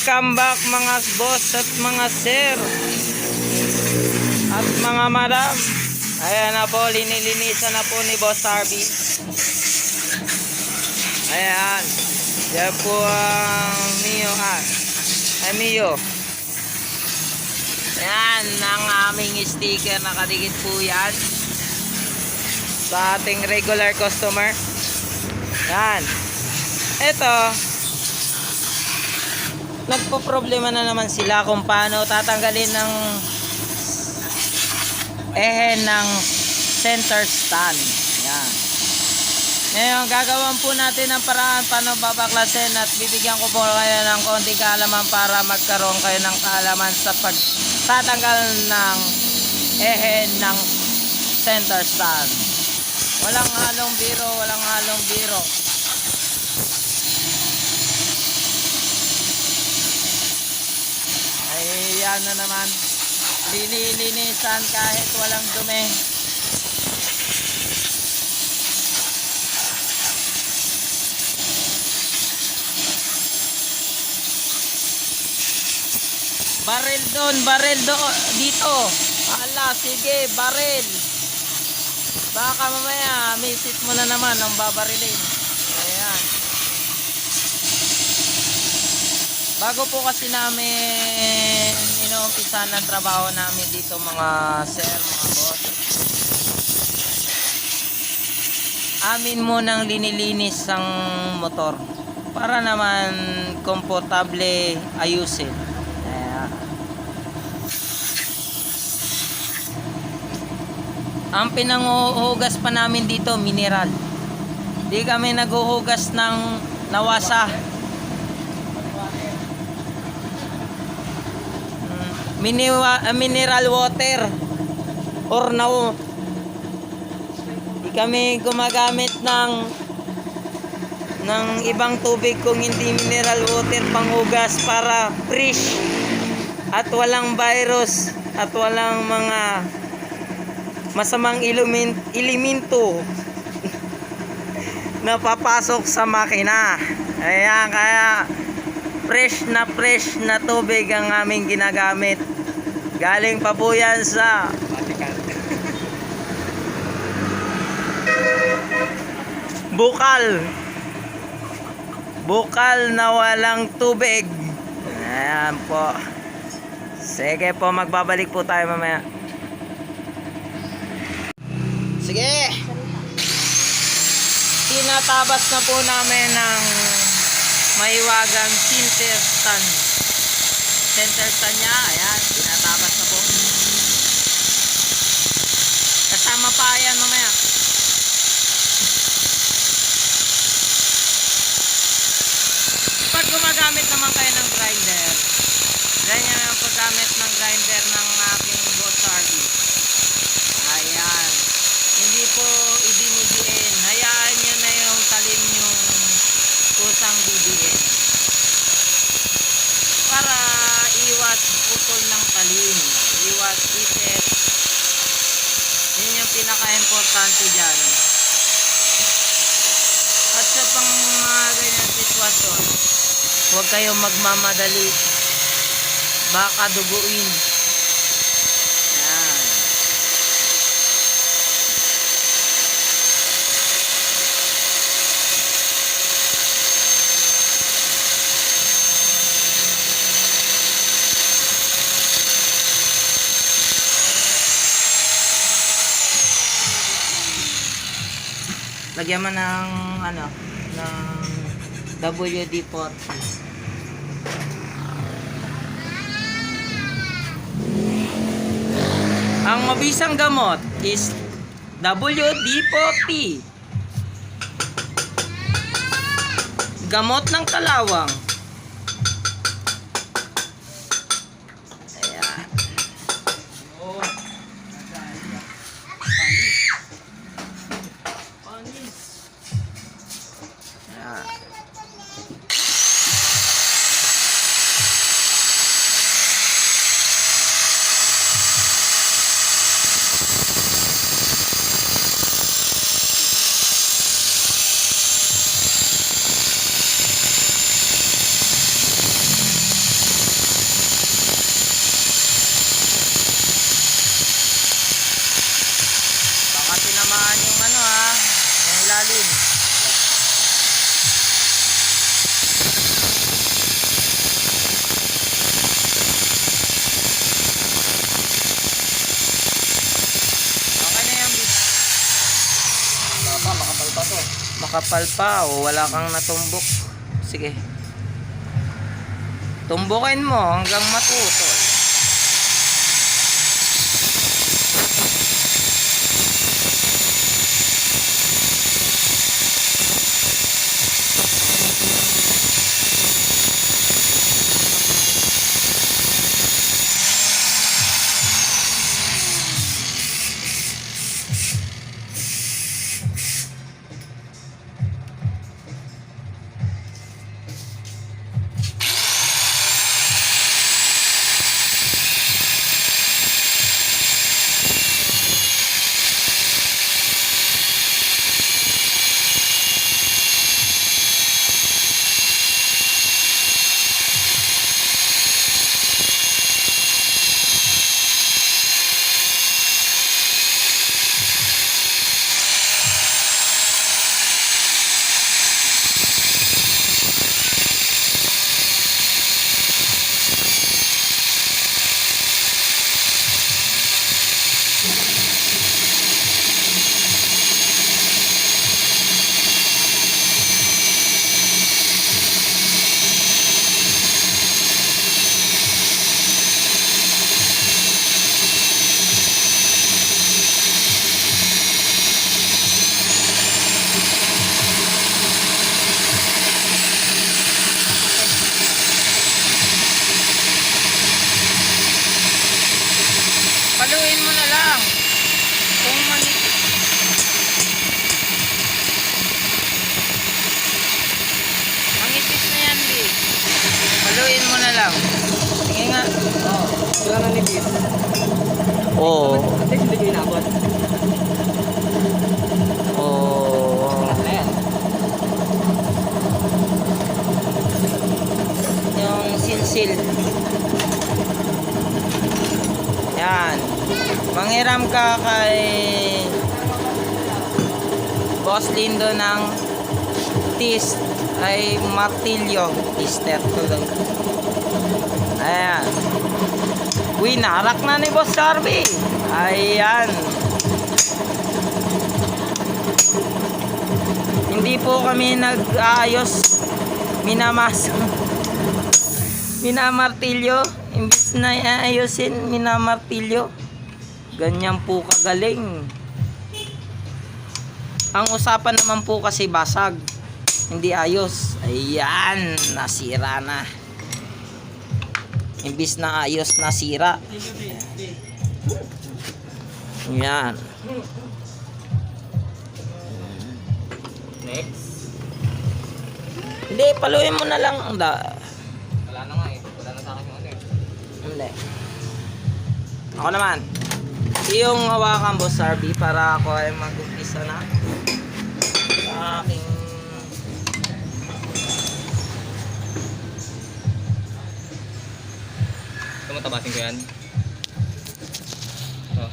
Welcome back mga boss at mga sir at mga madam. Ayan na po, linilinisan na po ni Boss Harvey. Ayan. Yan po ang Mio ha. Ay Mio. Ayan, ang aming sticker nakadikit po yan. Sa ating regular customer. Yan. Ito, nagpo-problema na naman sila kung paano tatanggalin ng ehe ng center stand. Yan. Ngayon, gagawan po natin ng paraan paano babaklasin at bibigyan ko po kayo ng konting kaalaman para magkaroon kayo ng kaalaman sa pagtatanggal ng ehe ng center stand. Walang halong biro, walang halong biro. Yan na naman. Lini-linisan kahit walang dumi. Baril doon, baril do dito. Ala, sige, baril. Baka mamaya, misit mo na naman ang babarilin. Ayan. Bago po kasi namin inuumpisa ng trabaho namin dito mga sir, mga boss. Amin munang linilinis ang motor para naman komportable ayusin. Ayan. Ang pinanguhugas pa namin dito, mineral. Di kami naghuhugas ng nawasa. Uh, mineral water or now di kami gumagamit ng ng ibang tubig kung hindi mineral water panghugas para fresh at walang virus at walang mga masamang ilumin, elemento na papasok sa makina. Ayan, kaya fresh na fresh na tubig ang aming ginagamit. Galing pa po yan sa bukal. Bukal na walang tubig. Ayan po. Sige po, magbabalik po tayo mamaya. Sige. Tinatabas na po namin ng maiwagang center stand. Center stand niya, ayan, tinatabas na po. Kasama pa yan mamaya. Pag gumagamit naman kayo ng grinder, ganyan ang paggamit ng grinder ng aking boss Harvey. Ayan. Hindi po idinidiin. Hayaan nyo na yung talim yung kusang bibiin. Para iwas putol ng talim. Iwas isip. Yun yung pinaka-importante dyan. At sa pang mga ganyan sitwasyon, huwag kayong magmamadali. Baka duguin. Yan. Lagyan mo ng ano, ng WD-40. Ang mabisang gamot is WD-40. Gamot ng kalawang. Ayan. Ayan. Ilalim. Okay na yan, bis. Makapal pa to. Makapal pa o wala kang natumbok. Sige. Tumbukin mo hanggang matutol. Lang. Sige nga. Oo. Wala na nipis. Oo. At least hindi ko inabot. Silsil. Yan. Manghiram ka kay Boss Lindo ng tis ay martilyo. Tister tuloy. Ayan. Uy, narak na ni Boss Darby. Ayan. Hindi po kami nag-aayos. Minamas. Minamartilyo. Imbis na ayusin, minamartilyo. Ganyan po kagaling. Ang usapan naman po kasi basag. Hindi ayos. Ayan, nasira na. Imbis na ayos, nasira. Yan. Next. Hindi, paluin mo na lang. Da. Wala na nga eh. Wala na sa akin yung ano eh. Hindi. Ako naman. Yung hawakan boss RB para ako ay mag-umpisa na sa aking Tumatabasin ko yan. Oh.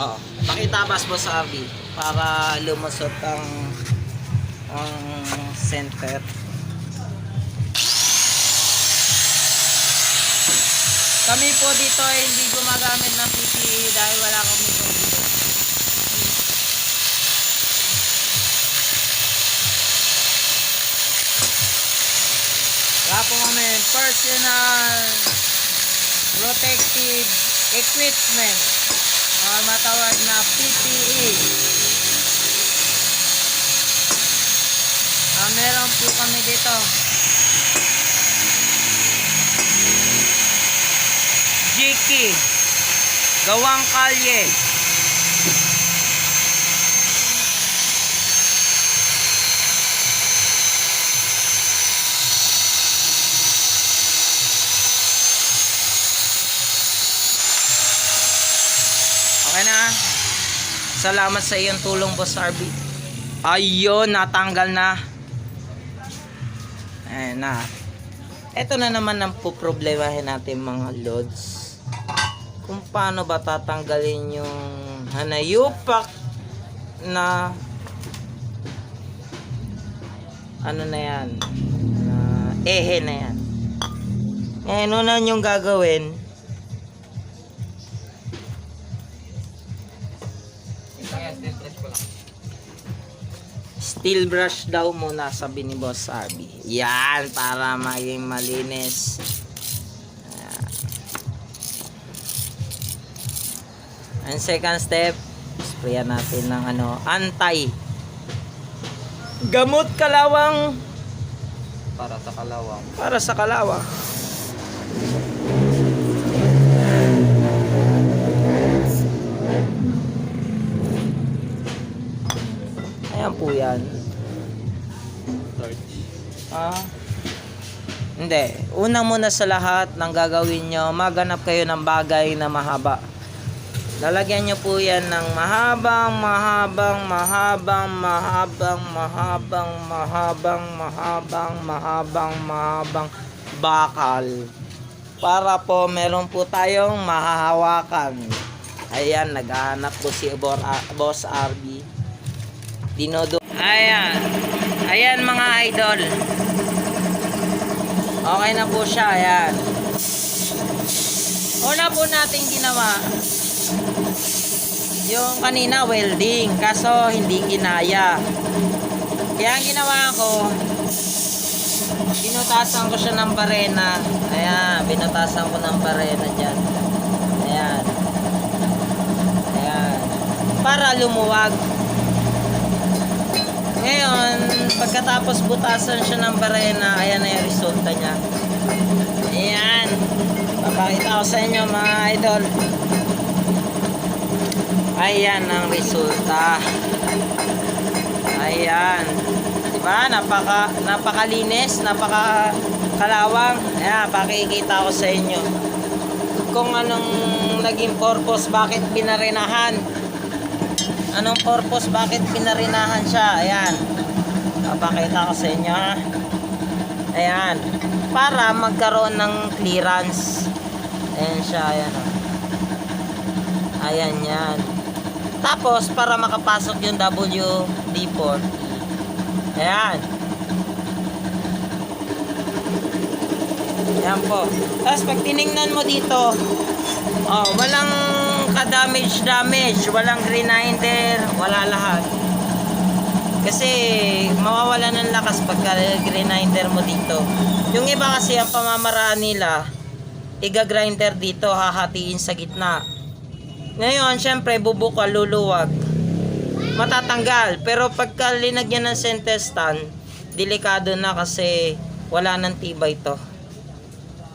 Oo. Pakitabas boss RB para lumusot ang ang center. Kami po dito ay hindi gumagamit ng PPE dahil wala kami computer. Wala po kami personal protective equipment o matawag na PPE. Ah, meron po kami dito. Jiki. Gawang kalye. Okay na. Salamat sa iyong tulong, Boss RB. Ayun, natanggal na. Ayan na. Ito na naman ang poproblemahin natin mga loads. Kung paano ba tatanggalin yung hanayupak na ano na yan, ah, ehe na yan. Ngayon, una yung gagawin, steel brush daw muna sabi ni Boss Arby. Yan, para maging malinis. Ayan. And second step, sprayan natin ng ano, anti. Gamot kalawang Para sa kalawang. para sa kalawang. Ayan po yan. Torch. Ah. Hindi. Una muna sa lahat ng gagawin nyo, maganap kayo ng bagay na mahaba. Lalagyan nyo po yan ng mahabang, mahabang, mahabang, mahabang, mahabang, mahabang, mahabang, mahabang, mahabang bakal. Para po meron po tayong mahahawakan. Ayan, naghahanap po si ah, Boss RB. Dinodo. Ayan. Ayan mga idol. Okay na po siya. Ayan. Una po natin ginawa. Yung kanina welding. Kaso hindi ginaya. Kaya ang ginawa ko, binutasan ko siya ng barena. Ayan. Binutasan ko ng barena dyan. Ayan. Ayan. Para lumuwag. Ngayon, pagkatapos butasan siya ng barena, ayan na yung resulta niya. Ayan. Papakita ko sa inyo mga idol. Ayan ang resulta. Ayan. Diba? Napaka, napakalinis, napaka kalawang. Ayan, pakikita ko sa inyo. Kung anong naging purpose, bakit pinarenahan. Anong purpose? Bakit pinarinahan siya? Ayan. Papakita ko sa inyo. Ayan. Para magkaroon ng clearance. Ayan siya. Ayan o. Ayan yan. Tapos, para makapasok yung WD-40. Ayan. Ayan po. Tapos, pag tiningnan mo dito, oh, walang ka-damage damage, walang grinder, wala lahat. Kasi mawawala ng lakas pagka grinder mo dito. Yung iba kasi ang pamamaraan nila, iga-grinder dito, hahatiin sa gitna. Ngayon, syempre, bubukal, luluwag. Matatanggal. Pero pagka linagyan ng center stand, delikado na kasi wala nang tibay to.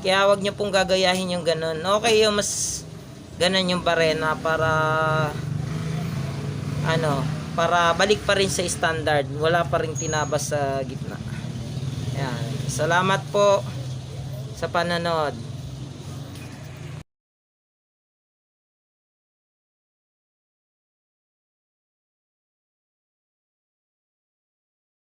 Kaya wag nyo pong gagayahin yung ganun. Okay yung mas ganun yung barena para ano, para balik pa rin sa standard. Wala pa rin tinabas sa gitna. Yan. Salamat po sa panonood.